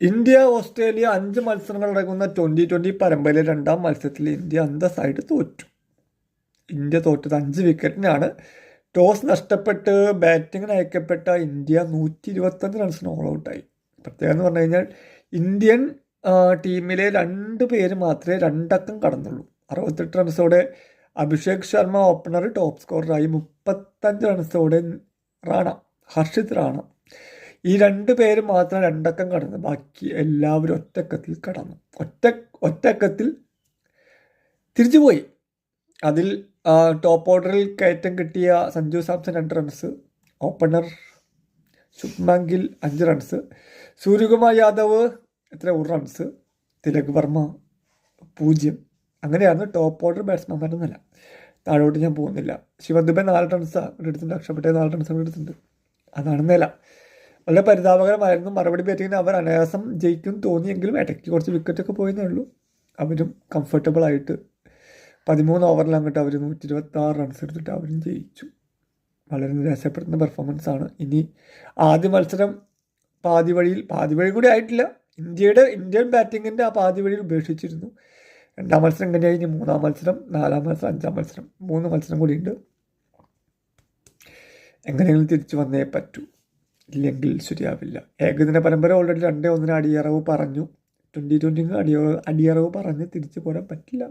India Australia അഞ്ച് മത്സരങ്ങൾ അടങ്ങുന്ന ട്വന്റി ട്വന്റി പരമ്പരയിലെ രണ്ടാം മത്സരത്തിൽ ഇന്ത്യ അന്തസ്സായിട്ട് തോറ്റു. ഇന്ത്യ തോറ്റത് അഞ്ച് വിക്കറ്റിനാണ് ടോസ് നഷ്ടപ്പെട്ട് ബാറ്റിങ്ങിന് അയക്കപ്പെട്ട ഇന്ത്യ നൂറ്റി ഇരുപത്തഞ്ച് റൺസിന് ഓൾ ഔട്ടായി പ്രത്യേകം എന്ന് പറഞ്ഞു കഴിഞ്ഞാൽ ഇന്ത്യൻ ടീമിലെ രണ്ട് പേര് മാത്രമേ രണ്ടക്കം കടന്നുള്ളൂ. അറുപത്തെട്ട് റൺസോടെ അഭിഷേക് ശർമ്മ ഓപ്പണർ ടോപ്പ് സ്കോററായി മുപ്പത്തഞ്ച് റൺസോടെ റാണ ഹർഷിത് റാണ. ഈ രണ്ട് പേര് മാത്രം രണ്ടക്കം കടന്നു ബാക്കി എല്ലാവരും ഒറ്റക്കത്തിൽ കടന്നു. ഒറ്റ ഒറ്റക്കത്തിൽ തിരിച്ചുപോയി അതിൽ ടോപ്പ് ഓർഡറിൽ കയറ്റം കിട്ടിയ സഞ്ജു സാംസൺ രണ്ട് റൺസ് ഓപ്പണർ ശുഭ്മാൻ ഗിൽ അഞ്ച് റൺസ് സൂര്യകുമാർ യാദവ് എത്ര ഒരു റൺസ് തിലക് വർമ്മ പൂജ്യം. അങ്ങനെയാണ് ടോപ്പ് ഓർഡർ ബാറ്റ്സ്മാൻമാരുടെ നില. താഴോട്ട് ഞാൻ പോകുന്നില്ല. ശിവദുബൻ നാല് റൺസ് എടുത്തിട്ടുണ്ട്. അക്ഷപട്ടെ നാല് റൺസ് എടുത്തിട്ടുണ്ട്. അതാണ് നില. വളരെ പരിതാപകരമായിരുന്നു. മറുപടി ബാറ്റിങ്ങിന് അവർ അനായാസം ജയിക്കും തോന്നിയെങ്കിലും ഇടയ്ക്ക് കുറച്ച് വിക്കറ്റൊക്കെ പോയെന്നേ ഉള്ളൂ. അവരും കംഫർട്ടബിൾ ആയിട്ട് പതിമൂന്ന് ഓവറിൽ അങ്ങോട്ട് അവർ നൂറ്റി ഇരുപത്തി ആറ് റൺസ് എടുത്തിട്ട് അവരും ജയിച്ചു. വളരെ നിരാശപ്പെടുത്തുന്ന പെർഫോമൻസ് ആണ്. ഇനി ആദ്യ മത്സരം പാതി വഴിയിൽ പാതി വഴി കൂടി ആയിട്ടില്ല. ഇന്ത്യയുടെ ഇന്ത്യൻ ബാറ്റിങ്ങിന്റെ ആ പാതി വഴിയിൽ ഉപേക്ഷിച്ചിരുന്നു. രണ്ടാം മത്സരം കഴിഞ്ഞ് കഴിഞ്ഞ് മൂന്നാം മത്സരം നാലാം മത്സരം അഞ്ചാം മത്സരം മൂന്ന് മത്സരം കൂടിയുണ്ട് എങ്ങനെയെങ്കിലും തിരിച്ചു വന്നേ പറ്റൂ. ഇല്ലെങ്കിൽ ശരിയാവില്ല. ഏകദിന പരമ്പര ഓൾറെഡി രണ്ടേ ഒന്നിന് അടിയറവ് പറഞ്ഞു. ട്വന്റി ട്വന്റിന് അടിയ അടിയറവ് പറഞ്ഞ് തിരിച്ചു പോരാൻ പറ്റില്ല.